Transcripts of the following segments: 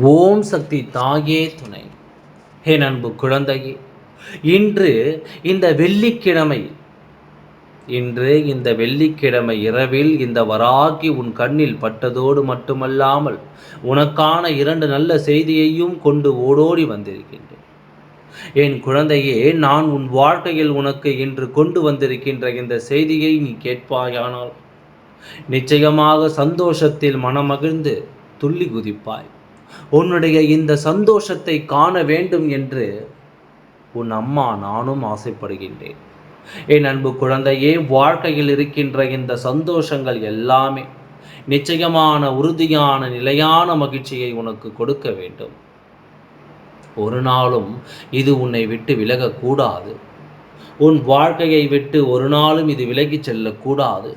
ஓம் சக்தி தாயே துணை. ஹே அன்பு குழந்தையே இன்று இந்த வெள்ளிக்கிழமை இன்று இந்த வெள்ளிக்கிழமை இரவில் இந்த வராகி உன் கண்ணில் பட்டதோடு மட்டுமல்லாமல் உனக்கான இரண்டு நல்ல செய்தியையும் கொண்டு ஓடோடி வந்திருக்கின்றேன். என் குழந்தையே நான் உன் வாழ்க்கையில் உனக்கு இன்று கொண்டு வந்திருக்கின்ற இந்த செய்தியை நீ கேட்பாயானால் நிச்சயமாக சந்தோஷத்தில் மனமகிழ்ந்து துள்ளி குதிப்பாய். உன்னுடைய இந்த சந்தோஷத்தை காண வேண்டும் என்று உன் அம்மா நானும் ஆசைப்படுகின்றேன். என் அன்பு குழந்தையே வாழ்க்கையில் இருக்கின்ற இந்த சந்தோஷங்கள் எல்லாமே நிச்சயமான உறுதியான நிலையான மகிழ்ச்சியை உனக்கு கொடுக்க வேண்டும். ஒரு நாளும் இது உன்னை விட்டு விலகக்கூடாது. உன் வாழ்க்கையை விட்டு ஒரு நாளும் இது விலகிச் செல்லக்கூடாது.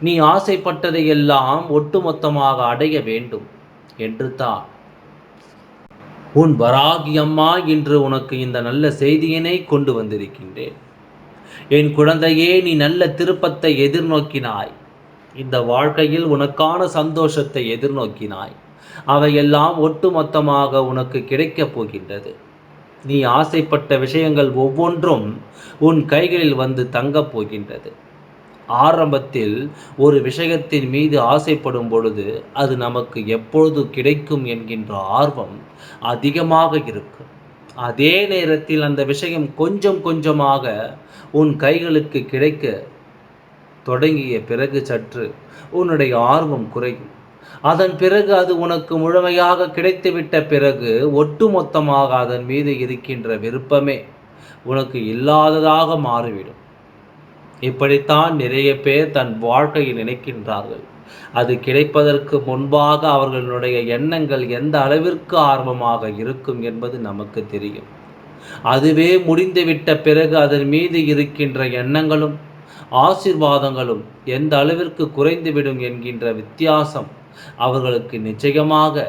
நீ ஆசைப்பட்டதை எல்லாம் ஒட்டுமொத்தமாக அடைய வேண்டும். என்று தான் உன் வராகி அம்மா இன்று உனக்கு இந்த நல்ல செய்தியினை கொண்டு வந்திருக்கின்றேன். என் குழந்தையே நீ நல்ல திருப்பத்தை எதிர்நோக்கினாய். இந்த வாழ்க்கையில் உனக்கான சந்தோஷத்தை எதிர்நோக்கினாய். அவையெல்லாம் ஒட்டுமொத்தமாக உனக்கு கிடைக்கப் போகின்றது. நீ ஆசைப்பட்ட விஷயங்கள் ஒவ்வொன்றும் உன் கைகளில் வந்து தங்கப் போகின்றது. ஆரம்பத்தில் ஒரு விஷயத்தின் மீது ஆசைப்படும் பொழுது அது நமக்கு எப்பொழுது கிடைக்கும் என்கின்ற ஆர்வம் அதிகமாக இருக்கும். அதே நேரத்தில் அந்த விஷயம் கொஞ்சம் கொஞ்சமாக உன் கைகளுக்கு கிடைக்க தொடங்கிய பிறகு சற்று உன்னுடைய ஆர்வம் குறையும். அதன் பிறகு அது உனக்கு முழுமையாக கிடைத்துவிட்ட பிறகு ஒட்டுமொத்தமாக அதன் மீது இருக்கின்ற விருப்பமே உனக்கு இல்லாததாக மாறிவிடும். இப்படித்தான் நிறைய பேர் தன் வாழ்க்கையில் நினைக்கின்றார்கள். அது கிடைப்பதற்கு முன்பாக அவர்களுடைய எண்ணங்கள் எந்த அளவிற்கு ஆர்வமாக இருக்கும் என்பது நமக்கு தெரியும். அதுவே முடிந்துவிட்ட பிறகு அதன் மீது இருக்கின்ற எண்ணங்களும் ஆசிர்வாதங்களும் எந்த அளவிற்கு குறைந்துவிடும் என்கின்ற வித்தியாசம் அவர்களுக்கு நிச்சயமாக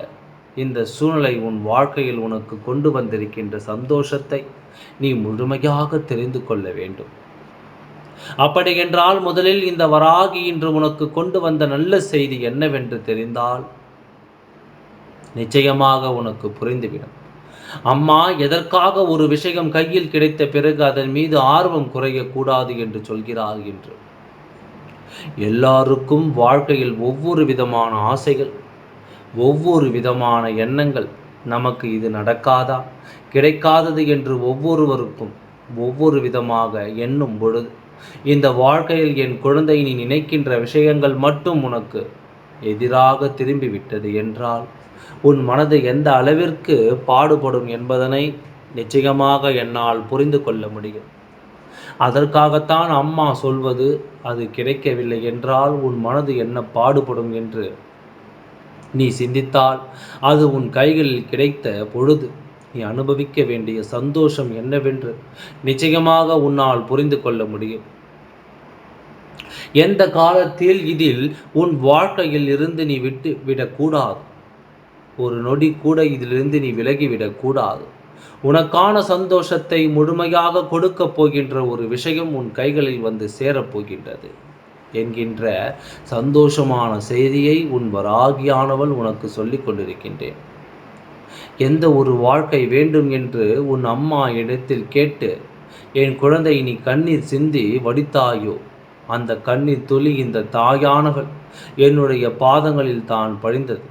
இந்த சூழ்நிலை உன் வாழ்க்கையில் உனக்கு கொண்டு வந்திருக்கின்ற சந்தோஷத்தை நீ முழுமையாக தெரிந்து கொள்ள வேண்டும். அப்படி என்றால் முதலில் இந்த வராகி இன்று உனக்கு கொண்டு வந்த நல்ல செய்தி என்னவென்று தெரிந்தால் நிச்சயமாக உனக்கு புரிந்துவிடும். அம்மா எதற்காக ஒரு விஷயம் கையில் கிடைத்த பிறகு அதன் மீது ஆர்வம் குறையக்கூடாது என்று சொல்கிறார் என்று. எல்லாருக்கும் வாழ்க்கையில் ஒவ்வொரு விதமான ஆசைகள் ஒவ்வொரு விதமான எண்ணங்கள். நமக்கு இது நடக்காதா? கிடைக்காதது என்று ஒவ்வொருவருக்கும் ஒவ்வொரு விதமாக எண்ணும் பொழுது இந்த வாழ்க்கையில் என் குழந்தை நீ நினைக்கின்ற விஷயங்கள் மட்டும் உனக்கு எதிராக திரும்பிவிட்டது என்றால் உன் மனது எந்த அளவிற்கு பாடுபடும் என்பதனை நிச்சயமாக என்னால் புரிந்து கொள்ள முடியும். அதற்காகத்தான் அம்மா சொல்வது அது கிடைக்கவில்லை என்றால் உன் மனது என்ன பாடுபடும் என்று நீ சிந்தித்தால் அது உன் கைகளில் கிடைத்த பொழுது நீ அனுபவிக்க வேண்டிய சந்தோஷம் என்னவென்று நிச்சயமாக உன்னால் புரிந்து கொள்ள முடியும். எந்த காலத்தில் இதில் உன் வாழ்க்கையில் இருந்து நீ விட்டு விடக்கூடாது? ஒரு நொடி கூட இதிலிருந்து நீ விலகிவிடக்கூடாது உனக்கான சந்தோஷத்தை முழுமையாக கொடுக்கப் போகின்ற ஒரு விஷயம் உன் கைகளில் வந்து சேரப்போகின்றது. என்கின்ற சந்தோஷமான செய்தியை உன் வராகியானவள் உனக்கு சொல்லிக் கொண்டிருக்கின்றேன். எந்த ஒரு வாழ்க்கை வேண்டும் என்று உன் அம்மா இடத்தில் கேட்டு என் குழந்தை நீ கண்ணீர் சிந்தி வடித்தாயோ? அந்த கண்ணீர் துளி இந்த தாயானவள் என்னுடைய பாதங்களில் தான் படிந்தது.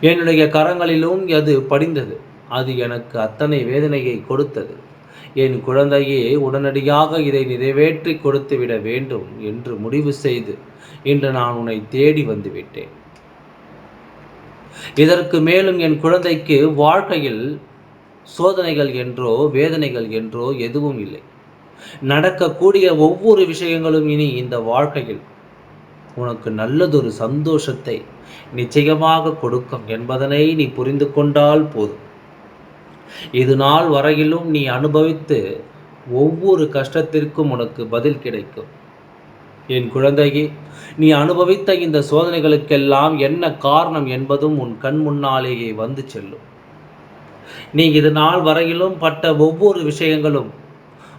என்னுடைய கரங்களிலும் அது படிந்தது. அது எனக்கு அத்தனை வேதனையை கொடுத்தது. என் குழந்தையே உடனடியாக இதை நிறைவேற்றி கொடுத்துவிட வேண்டும் என்று முடிவு செய்து இன்று நான் உன்னை தேடி வந்துவிட்டேன் இதற்கு மேலும் என் குழந்தைக்கு வாழ்க்கையில் சோதனைகள் என்றோ வேதனைகள் என்றோ எதுவும் இல்லை. நடக்கக்கூடிய ஒவ்வொரு விஷயங்களும் இனி இந்த வாழ்க்கையில் உனக்கு நல்லதொரு சந்தோஷத்தை நிச்சயமாக கொடுக்கும் என்பதனை நீ புரிந்து கொண்டால் போதும். இது நாள் வரையிலும் நீ அனுபவித்து ஒவ்வொரு கஷ்டத்திற்கும் உனக்கு பதில் கிடைக்கும். என் குழந்தையே நீ அனுபவித்த இந்த சோதனைகளுக்கெல்லாம் என்ன காரணம் என்பதும் உன் கண் முன்னாலேயே வந்து செல்லும். நீ இது நாள் வரையிலும் பட்ட ஒவ்வொரு விஷயங்களும்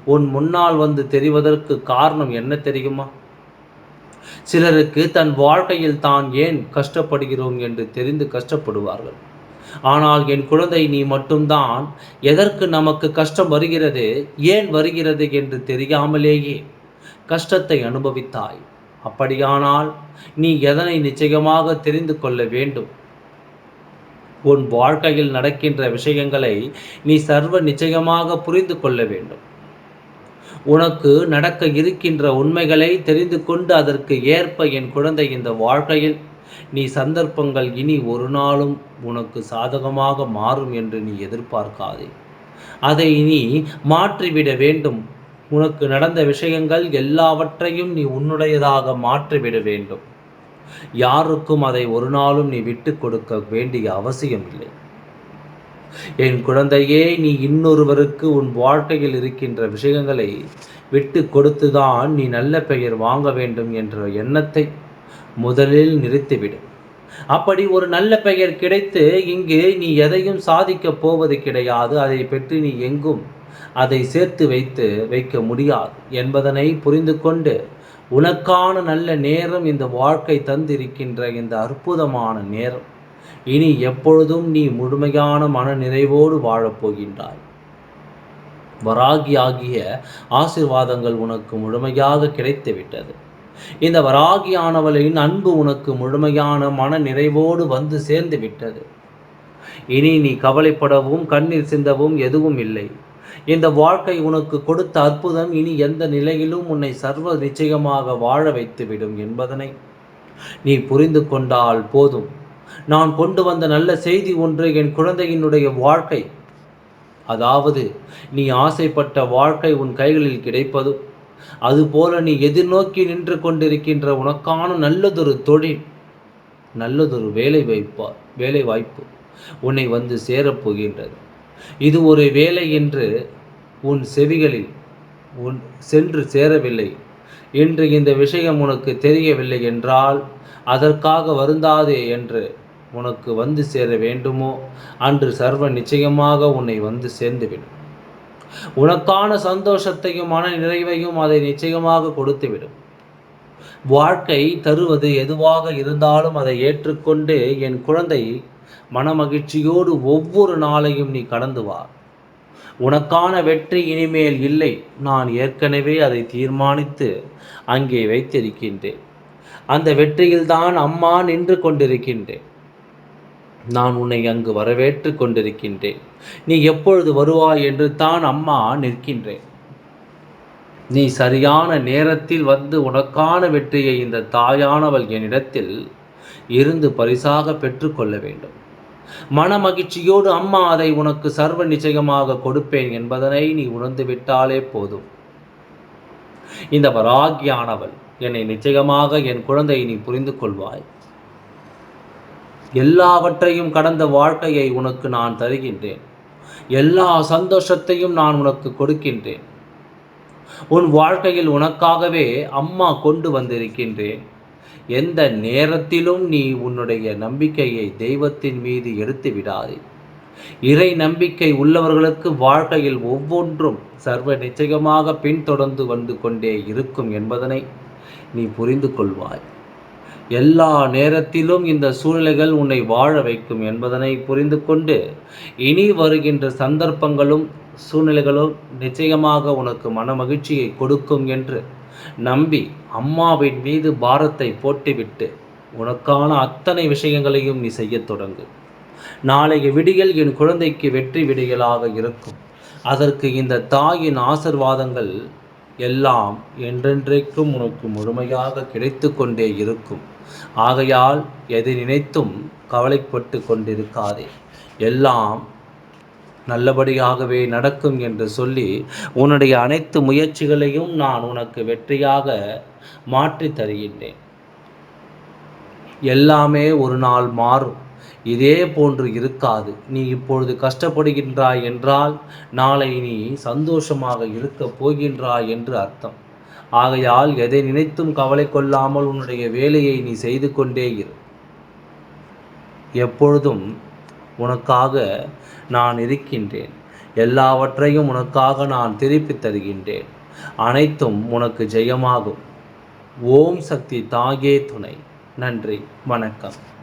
உன் முன்னால் வந்து தெரிவதற்கு காரணம் என்ன தெரியுமா? சிலருக்கு தன் வாழ்க்கையில் தான் ஏன் கஷ்டப்படுகிறோம் என்று தெரிந்து கஷ்டப்படுவார்கள். ஆனால் என் குழந்தை நீ மட்டும்தான். எதற்கு நமக்கு கஷ்டம் வருகிறது ஏன் வருகிறது என்று தெரியாமலேயே கஷ்டத்தை அனுபவித்தாய். அப்படியானால் நீ எதனை நிச்சயமாக தெரிந்து கொள்ள வேண்டும்? உன் வாழ்க்கையில் நடக்கின்ற விஷயங்களை நீ சர்வ நிச்சயமாக புரிந்து கொள்ள வேண்டும். உனக்கு நடக்க இருக்கின்ற உண்மைகளை தெரிந்து கொண்டு அதற்கு ஏற்ப என் குழந்தை இந்த வாழ்க்கையில் நீ சந்தர்ப்பங்கள் இனி ஒரு நாளும் உனக்கு சாதகமாக மாறும் என்று நீ எதிர்பார்க்காதே. அதை நீ மாற்றிவிட வேண்டும். உனக்கு நடந்த விஷயங்கள் எல்லாவற்றையும் நீ உன்னுடையதாக மாற்றிவிட வேண்டும். யாருக்கும் அதை ஒரு நாளும் நீ விட்டு கொடுக்க வேண்டிய அவசியம் இல்லை என் குழந்தையே நீ இன்னொருவருக்கு உன் வாழ்க்கையில் இருக்கின்ற விஷயங்களை விட்டு கொடுத்துதான் நீ நல்ல பெயர் வாங்க வேண்டும் என்ற எண்ணத்தை முதலில் நிறுத்திவிடும் அப்படி ஒரு நல்ல பெயர் கிடைத்து இங்கு நீ எதையும் சாதிக்கப் போவது கிடையாது. அதை பெற்று நீ எங்கும் அதை சேர்த்து வைத்து வைக்க முடியாது என்பதனை புரிந்து கொண்டு உனக்கான நல்ல நேரம் இந்த வாழ்க்கை தந்திருக்கின்ற இந்த அற்புதமான நேரம். இனி எப்பொழுதும் நீ முழுமையான மன நிறைவோடு வாழப்போகின்றாய் வராகி ஆகிய ஆசிர்வாதங்கள் உனக்கு முழுமையாக கிடைத்துவிட்டது இந்த வராகியானவளின் அன்பு உனக்கு முழுமையான மன நிறைவோடு வந்து சேர்ந்து விட்டது. இனி நீ கவலைப்படவும் கண்ணீர் சிந்தவும் எதுவும் இல்லை. இந்த வாழ்க்கை உனக்கு கொடுத்த அற்புதம் இனி எந்த நிலையிலும் உன்னை சர்வ நிச்சயமாக வாழ வைத்துவிடும் என்பதனை நீ புரிந்து கொண்டால் போதும். நான் கொண்டு வந்த நல்ல செய்தி ஒன்று என் குழந்தையினுடைய வாழ்க்கை. அதாவது நீ ஆசைப்பட்ட வாழ்க்கை உன் கைகளில் கிடைப்பதும் அதுபோல நீ எதிர்நோக்கி நின்று கொண்டிருக்கின்ற உனக்கான நல்லதொரு தொழில் நல்லதொரு வேலை வாய்ப்பா வேலை வாய்ப்பு உன்னை வந்து சேரப்போகின்றது இது ஒரு வேலை என்று உன் செவிகளில் உன் சென்று சேரவில்லை இன்று இந்த விஷயம் உனக்கு தெரியவில்லை என்றால் அதற்காக வருந்தாதே என்று உனக்கு வந்து சேர வேண்டுமோ? அன்று சர்வ நிச்சயமாக உன்னை வந்து சேர்ந்துவிடும். உனக்கான சந்தோஷத்தையும் மன நிறைவையும் அதை நிச்சயமாக கொடுத்துவிடும். வாழ்க்கை தருவது எதுவாக இருந்தாலும் அதை ஏற்றுக்கொண்டு என் குழந்தை மனமகிழ்ச்சியோடு ஒவ்வொரு நாளையும் நீ கடந்து வா. உனக்கான வெற்றி இனிமேல் இல்லை. நான் ஏற்கனவே அதை தீர்மானித்து அங்கே வைத்திருக்கின்றேன். அந்த வெற்றியில்தான் அம்மா நின்று கொண்டிருக்கின்றேன். நான் உன்னை அங்கு வரவேற்று கொண்டிருக்கின்றேன். நீ எப்பொழுது வருவாய் என்று தான் அம்மா நிற்கின்றேன். நீ சரியான நேரத்தில் வந்து உனக்கான வெற்றியை இந்த தாயானவள் என்னிடத்தில் இருந்து பரிசாக பெற்றுக்கொள்ள வேண்டும். மன மகிழ்ச்சியோடு அம்மா அதை உனக்கு சர்வ நிச்சயமாக கொடுப்பேன் என்பதனை நீ உணர்ந்து விட்டாலே போதும். இந்த வராகியானவள் என்னை நிச்சயமாக என் குழந்தையை நீ புரிந்து கொள்வாய். எல்லாவற்றையும் கடந்த வாழ்க்கையை உனக்கு நான் தருகின்றேன். எல்லா சந்தோஷத்தையும் நான் உனக்கு கொடுக்கின்றேன். உன் வாழ்க்கையில் உனக்காகவே அம்மா கொண்டு வந்திருக்கின்றேன். எந்த நேரத்திலும் நீ உன்னுடைய நம்பிக்கையை தெய்வத்தின் மீது எடுத்து விடாதே. இறை நம்பிக்கை உள்ளவர்களுக்கு வாழ்க்கையில் ஒவ்வொன்றும் சர்வ நிச்சயமாக பின்தொடர்ந்து வந்து கொண்டே இருக்கும் என்பதனை நீ புரிந்து கொள்வாய். எல்லா நேரத்திலும் இந்த சூழ்நிலைகள் உன்னை வாழ வைக்கும் என்பதனை புரிந்து கொண்டு இனி வருகின்ற சந்தர்ப்பங்களும் சூழ்நிலைகளும் நிச்சயமாக உனக்கு மன மகிழ்ச்சியை கொடுக்கும் என்று நம்பி அம்மாவின் மீது பாரத்தை போட்டுவிட்டு உனக்கான அத்தனை விஷயங்களையும் நீ செய்யத் தொடங்கு. நாளைய விடியல் என் குழந்தைக்கு வெற்றி விடியலாக இருக்கும். அதற்கு இந்த தாயின் ஆசிர்வாதங்கள் எல்லாம் என்றென்றைக்கும் உனக்கு முழுமையாக கிடைத்து கொண்டே இருக்கும். ஆகையால் எதை நினைத்தும் கவலைப்பட்டு கொண்டிருக்காதே. எல்லாம் நல்லபடியாகவே நடக்கும் என்று சொல்லி உன்னுடைய அனைத்து முயற்சிகளையும் நான் உனக்கு வெற்றியாக மாற்றி தருகின்றேன். எல்லாமே ஒரு நாள் மாறும். இதே போன்று இருக்காது. நீ இப்பொழுது கஷ்டப்படுகின்றாய் என்றால் நாளை நீ சந்தோஷமாக இருக்கப் போகின்றாய் என்று அர்த்தம். ஆகையால் எதை நினைத்தும் கவலை கொள்ளாமல் உன்னுடைய வேலையை நீ செய்து கொண்டே இரு. எப்பொழுதும் உனக்காக நான் இருக்கின்றேன். எல்லாவற்றையும் உனக்காக நான் திருப்பி தருகின்றேன். அனைத்தும் உனக்கு ஜெயமாகும். ஓம் சக்தி தாயே துணை. நன்றி. வணக்கம்.